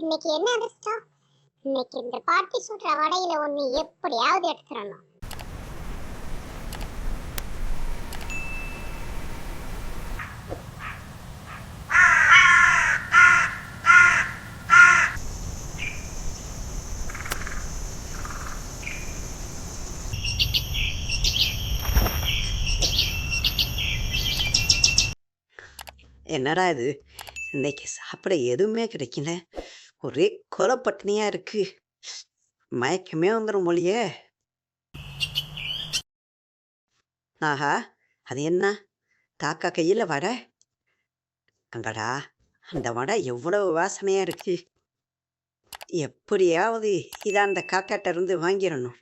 இன்னைக்கு என்ன அதிர்ஷ்டம்? இன்னைக்கு இந்த பாட்டி சுடுற வடையில ஒண்ணு எப்படியாவது எடுத்துடணும். என்னடா இது? இன்னைக்கு சாப்பிட எதுவுமே கிடைக்கல. ஒரே கொலை பட்டினியா இருக்கு. மயக்கமே வந்துடும் மொழியே ஆஹா அது என்ன? காக்கா கையில் வடை? அங்கடா அந்த வடை எவ்வளவு வாசனையா இருக்கு. எப்படியாவது இதை அந்த காக்காட்ட இருந்து வாங்கிடணும்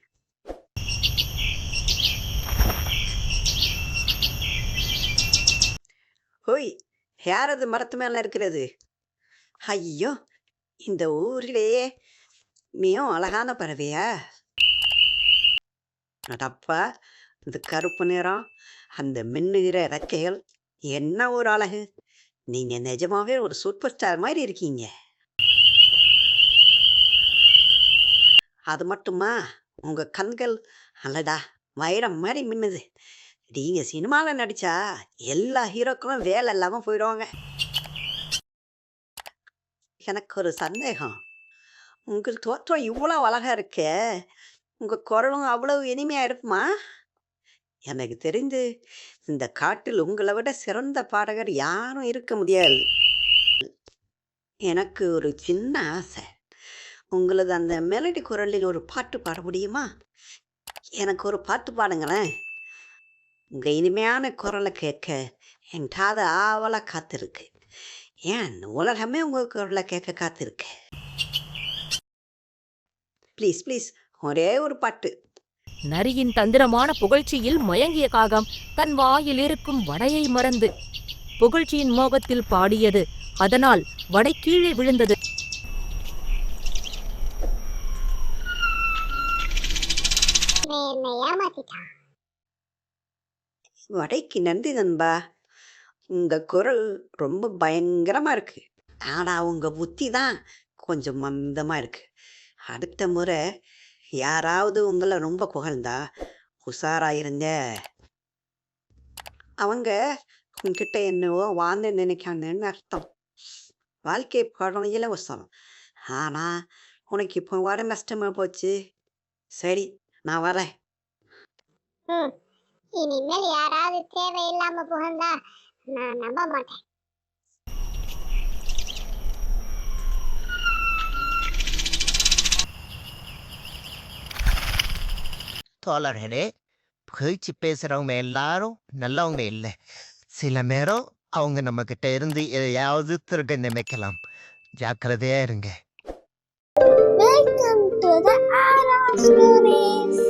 ஹோய் யார் அது மரத்து மேலே இருக்கிறது? ஐயோ இந்த ஊரிலேயே மிகவும் அழகான பறவையா அடப்பா இந்த கருப்பு நிறம் அந்த மின்னுகிற இறக்கைகள் என்ன ஒரு அழகு. நீங்கள் நிஜமாவே ஒரு சூப்பர் ஸ்டார் மாதிரி இருக்கீங்க. அது மட்டுமா? உங்கள் கண்கள் அல்லடா வைரம் மாதிரி மின்னுது. நீங்கள் சினிமாவில் நடிச்சா எல்லா ஹீரோக்களும் வேலை இல்லாமல் போயிடுவாங்க. எனக்கு ஒரு சந்தேகம். உங்கள் தோற்றம் இவ்வளோ அழகாக இருக்கே. உங்கள் குரலும் அவ்வளவு இனிமையாக இருக்குமா? எனக்கு தெரிந்து இந்த காட்டில் உங்களை விட சிறந்த பாடகர் யாரும் இருக்க முடியாது. எனக்கு ஒரு சின்ன ஆசை. உங்களது அந்த மெலடி குரலில் ஒரு பாட்டு பாட முடியுமா? எனக்கு ஒரு பாட்டு பாடுங்களேன். உங்கள் இனிமையான குரலை கேட்க என் ஆவலாக காத்திருக்கு. ஏன்? உலகமே உங்கள் குரலை கேட்க காத்திருக்கு. ப்ளீஸ் ப்ளீஸ் ஒரே ஒரு பாட்டு. நரியின் தந்திரமான புகழ்ச்சியில் மயங்கிய காகம் தன் வாயில் இருக்கும் வடையை மறந்து புகழ்ச்சியின் மோகத்தில் பாடியது. அதனால் வடை கீழே விழுந்தது. வடைக்கு நன்றி நண்பா. இந்த குரல் ரொம்ப பயங்கரமாக இருக்கு. ஆனால் உங்கள் புத்தி தான் கொஞ்சம் மந்தமாக இருக்கு. அடுத்த முறை யாராவது உங்களை ரொம்ப புகழ்ந்தா உஷாராக இருங்க. அவங்க உங்ககிட்ட என்னவோ வாழ்ந்து நினைக்காங்கன்னு அர்த்தம். வாழ்க்கை படம் இலவசம் ஆனால் உனக்கு இப்போ வர நஷ்டமாக போச்சு? சரி நான் வரேன். இனிமேல் யாராவது தேவையில்லாம புகழ்ந்தா நான் நம்ப மாட்டேன். தோழர்களே புகழ்ச்சி பேசுறவங்க எல்லாரும் நல்லவங்க இல்லை. சில நேரம் அவங்க நம்ம கிட்ட இருந்து எதையாவது திருட நினைக்கலாம். ஜாக்கிரதையா இருங்க. Welcome to the Aura Stories